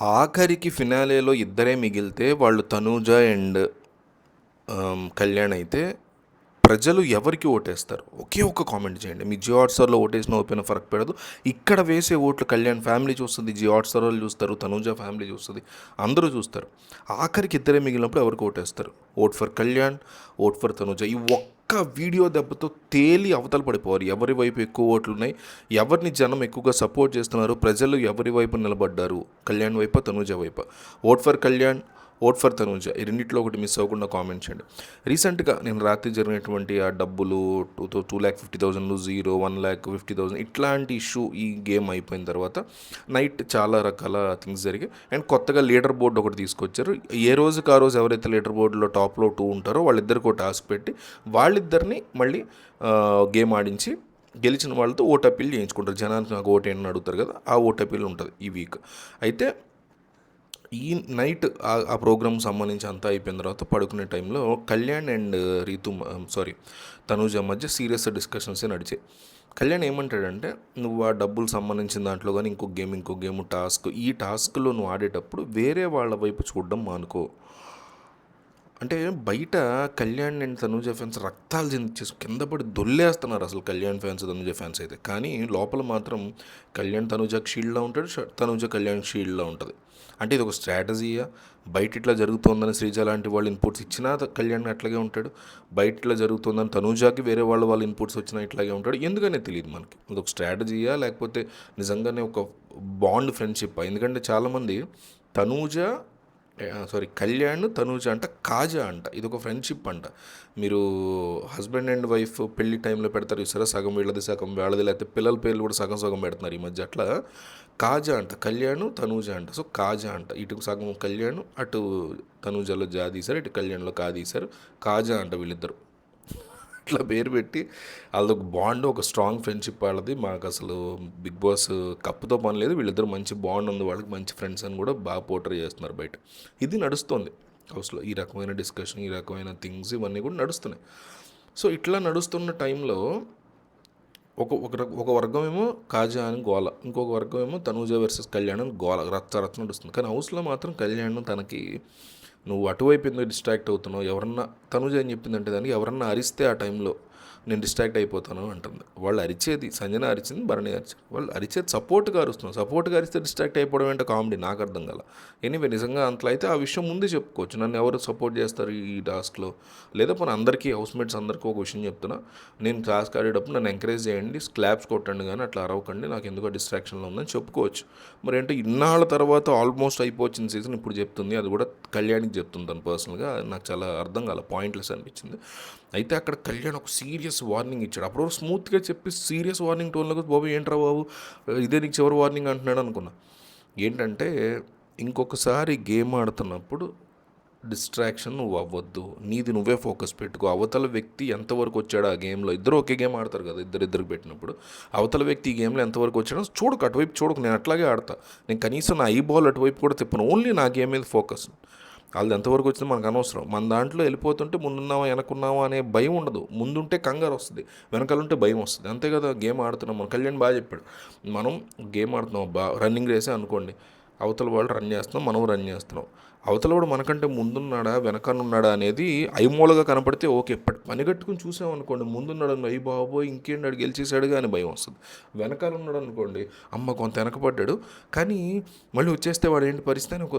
ఆఖరికి ఫినాలేలో ఇద్దరే మిగిలితే వాళ్ళు తనూజ అండ్ కళ్యాణ్ అయితే ప్రజలు ఎవరికి ఓటేస్తారు? ఒకే ఒక్క కామెంట్ చేయండి. మీ జియో హాట్స్టార్లో ఓటేసిన ఓపెన్ ఫరక్ పెడదు. ఇక్కడ వేసే ఓట్లు కళ్యాణ్ ఫ్యామిలీ చూస్తుంది జియో హాట్స్టార్ వాళ్ళు చూస్తారు తనూజ ఫ్యామిలీ చూస్తుంది అందరూ చూస్తారు. ఆఖరికి ఇద్దరే మిగిలినప్పుడు ఎవరికి ఓటేస్తారు? Vote for Kalyan vote for Tanuja. ఈ ఒక్క వీడియో దెబ్బతో తేలి అవతల పడిపోవాలి ఎవరి వైపు ఎక్కువ ఓట్లు ఉన్నాయి? ఎవరిని జనం ఎక్కువగా సపోర్ట్ చేస్తున్నారు? ప్రజలు ఎవరి వైపు నిలబడ్డారు? కళ్యాణ్ వైపు? తనూజ వైపు? Vote for Kalyan vote for Tanuja. ఈ రెండింటిలో ఒకటి మిస్ అవ్వకుండా కామెంట్ చేయండి. రీసెంట్గా నేను రాత్రి జరిగినటువంటి ఆ డబ్బులు two two lakh fifty thousand zero one lakh fifty thousand ఇట్లాంటి ఇష్యూ ఈ గేమ్ అయిపోయిన తర్వాత నైట్ చాలా రకాల థింగ్స్ జరిగాయి. అండ్ కొత్తగా లీడర్ బోర్డు ఒకటి తీసుకొచ్చారు. ఏ రోజుకి ఆ రోజు ఎవరైతే లీడర్ బోర్డులో టాప్లో టూ ఉంటారో వాళ్ళిద్దరికి ఒక టాస్క్ పెట్టి వాళ్ళిద్దరిని మళ్ళీ గేమ్ ఆడించి గెలిచిన వాళ్ళతో ఓట్ అప్పీల్ చేయించుకుంటారు. జనానికి నాకు ఓటేనని అడుగుతారు కదా ఆ ఓట్ అప్పీల్ ఉంటుంది ఈ వీక్ అయితే ఈ నైట్ ఆ- ప్రోగ్రామ్ సంబంధించి అంతా అయిపోయిన తర్వాత పడుకునే టైంలో కళ్యాణ్ అండ్ రీతు సారీ తనూజ మధ్య సీరియస్ డిస్కషన్స్ నడిచాయి. కళ్యాణ్ ఏమంటాడంటే నువ్వు ఆ డబ్బులు సంబంధించిన దాంట్లో కానీ ఇంకో గేమ్ ఇంకో గేమ్ టాస్క్ ఈ టాస్క్లో నువ్వు ఆడేటప్పుడు వేరే వాళ్ళ వైపు చూడడం మానుకో. అంటే బయట కళ్యాణ్ అండ్ తనుజ ఫ్యాన్స్ రక్తాలు చెందించేసి కింద పడి దొల్లేస్తున్నారు అసలు కళ్యాణ్ ఫ్యాన్స్ తనుజ ఫ్యాన్స్ అయితే. కానీ లోపల మాత్రం కళ్యాణ్ తనుజ షీల్డ్లో ఉంటాడు తనుజ కళ్యాణ్ షీల్డ్లో ఉంటుంది. అంటే ఇది ఒక స్ట్రాటజీయా బయట ఇట్లా జరుగుతోందని శ్రీజ లాంటి వాళ్ళు ఇన్పుట్స్ ఇచ్చినా కళ్యాణ్ అట్లాగే ఉంటాడు. బయట ఇట్లా జరుగుతోందని తనుజాకి వేరే వాళ్ళ వాళ్ళ ఇన్పుట్స్ వచ్చినా ఇట్లాగే ఉంటాడు. ఎందుకనే తెలియదు మనకి. ఇది ఒక స్ట్రాటజీయా లేకపోతే నిజంగానే ఒక బాండ్ ఫ్రెండ్షిప్ ఎందుకంటే చాలామంది తనూజ సారీ కళ్యాణ్ తనూజ అంట కాజా అంట. ఇది ఒక ఫ్రెండ్షిప్ అంట. మీరు హస్బెండ్ అండ్ వైఫ్ పెళ్ళి టైంలో పెడతారు సరే సగం వీళ్ళది సగం వాళ్ళది లేకపోతే పిల్లల పేర్లు కూడా సగం సగం పెడుతున్నారు ఈ మధ్య అట్లా. కాజా అంట కళ్యాణ్ తనూజ అంట. సో కాజా అంట. ఇటు సగం కళ్యాణ్ అటు తనూజలో జా తీశారు ఇటు కళ్యాణ్లో కా తీశారు కాజా అంట వీళ్ళిద్దరు. ఇట్లా పేరు పెట్టి వాళ్ళది ఒక బాండ్ ఒక స్ట్రాంగ్ ఫ్రెండ్షిప్ వాళ్ళది. మాకు అసలు బిగ్ బాస్ కప్పుతో పని లేదు. వీళ్ళిద్దరు మంచి బాండ్ ఉంది. వాళ్ళకి మంచి ఫ్రెండ్స్ అని కూడా బాగా పోర్ట్రే చేస్తున్నారు బయట. ఇది నడుస్తుంది. హౌస్లో ఈ రకమైన డిస్కషన్ ఈ రకమైన థింగ్స్ ఇవన్నీ కూడా నడుస్తున్నాయి. సో ఇట్లా నడుస్తున్న టైంలో ఒక ఒక ఒక వర్గం ఏమో కాజా అని గోల ఇంకొక వర్గం ఏమో తనూజ వర్సెస్ కళ్యాణ్ అని గోల రచ్చ రచ్చ నడుస్తుంది. కానీ హౌస్లో మాత్రం కళ్యాణ్ తనకి నువ్వు అటువైపు ఎందుకు డిస్ట్రాక్ట్ అవుతున్నావు? ఎవరన్నా తనుజ అని చెప్పిందంటే దానికి ఎవరన్నా అరిస్తే ఆ టైంలో నేను డిస్ట్రాక్ట్ అయిపోతాను అంటుంది. వాళ్ళు అరిచేది సంజన అరిచింది భరణి అరిచింది వాళ్ళు అరిచేది సపోర్ట్గా అరుస్తున్నారు. సపోర్ట్గా అరిస్తే డిస్ట్రాక్ట్ అయిపోవడం ఏంటో కామెడీ నాకు అర్థం కల. ఎనీవే నిజంగా అంతలో అయితే ఆ విషయం ముందే చెప్పుకోవచ్చు. నన్ను ఎవరు సపోర్ట్ చేస్తారు ఈ టాస్క్లో లేదా మన అందరికీ హౌస్మేట్స్ అందరికీ ఒక విషయం చెప్తున్నా. నేను క్లాస్ ఆడేటప్పుడు నన్ను ఎంకరేజ్ చేయండి స్లాబ్స్ కొట్టండి కానీ అట్లా అరవకండి. నాకు ఎందుకో డిస్ట్రాక్షన్లో ఉందని చెప్పుకోవచ్చు. మరి ఏంటో ఇన్నాళ్ళ తర్వాత ఆల్మోస్ట్ అయిపోవచ్చిన సీజన్ ఇప్పుడు చెప్తుంది. అది కూడా కళ్యాణ్కి చెప్తుంది తను పర్సనల్గా నాకు చాలా అర్థం కాల. పాయింట్లెస్ అనిపించింది. అయితే అక్కడ కళ్యాణ్ ఒక సీరియస్ వార్నింగ్ ఇచ్చాడు. అప్పుడు స్మూత్గా చెప్పి సీరియస్ వార్నింగ్ టోన్లో బాబు ఏంట్రా బాబు? ఇదే నీకు చివరి వార్నింగ్ అంటున్నాడు అనుకున్నా. ఏంటంటే ఇంకొకసారి గేమ్ ఆడుతున్నప్పుడు డిస్ట్రాక్షన్ నువ్వు అవ్వద్దు. నీది నువ్వే ఫోకస్ పెట్టుకో. అవతల వ్యక్తి ఎంతవరకు వచ్చాడు ఆ గేమ్లో ఇద్దరు ఒకే గేమ్ ఆడతారు కదా ఇద్దరు ఇద్దరికి పెట్టినప్పుడు. అవతల వ్యక్తి ఈ గేమ్లో ఎంతవరకు వచ్చాడో చూడకు అటువైపు చూడకు నేను అట్లాగే ఆడతా. నేను కనీసం నా ఐ బాల్ అటువైపు కూడా తిప్పను. ఓన్లీ నా గేమ్ మీద ఫోకస్. వాళ్ళది ఎంతవరకు వచ్చిందో మనకు అనవసరం. మన దాంట్లో వెళ్ళిపోతుంటే ముందున్నావా వెనకున్నావా అనే భయం ఉండదు. ముందుంటే కంగారు వస్తుంది. వెనకాలంటే భయం వస్తుంది. అంతే కదా గేమ్ ఆడుతున్నాం. మన కళ్యాణ్ బాగా చెప్పాడు. మనం గేమ్ ఆడుతున్నాం. బా రన్నింగ్ రేసే అనుకోండి. అవతల వాళ్ళు రన్ చేస్తున్నాం. మనం రన్ చేస్తున్నాం. అవతలవాడు మనకంటే ముందున్నాడా వెనకనున్నాడా అనేది ఐమూలగా కనపడితే ఓకే పట్ పని చూసామనుకోండి చూసాం ముందున్నాడు అయ్యి బాబోయ్ ఇంకేంటి ఆడు అని భయం వస్తుంది. వెనకాల ఉన్నాడు అనుకోండి అమ్మ కొంత వెనకపడ్డాడు కానీ మళ్ళీ వచ్చేస్తే వాడు ఏంటి పరిస్థితి అని ఒక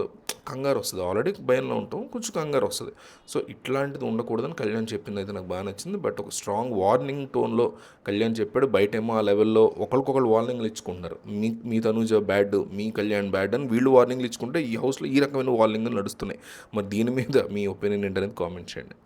కంగారు వస్తుంది. ఆల్రెడీ భయంలో ఉంటాం కొంచెం కంగారు వస్తుంది. సో ఇట్లాంటిది ఉండకూడదని కళ్యాణ్ చెప్పింది అయితే నాకు బాగా నచ్చింది. బట్ ఒక స్ట్రాంగ్ వార్నింగ్ టోన్లో కళ్యాణ్ చెప్పాడు బయట ఏమో ఆ లెవెల్లో ఒకరికొకరు వార్నింగ్లు ఇచ్చుకుంటున్నారు. మీ మీ తనుజ బ్యాడ్ మీ కళ్యాణ్ బ్యాడ్ అని వీళ్ళు వార్నింగ్లు ఇచ్చుకుంటే ఈ హౌస్లో ఈ రకమైన వార్నింగ్లు నడుస్తున్నాయి. మరి దీని మీద మీ ఒపీనియన్ ఏంటనేది కామెంట్ చేయండి.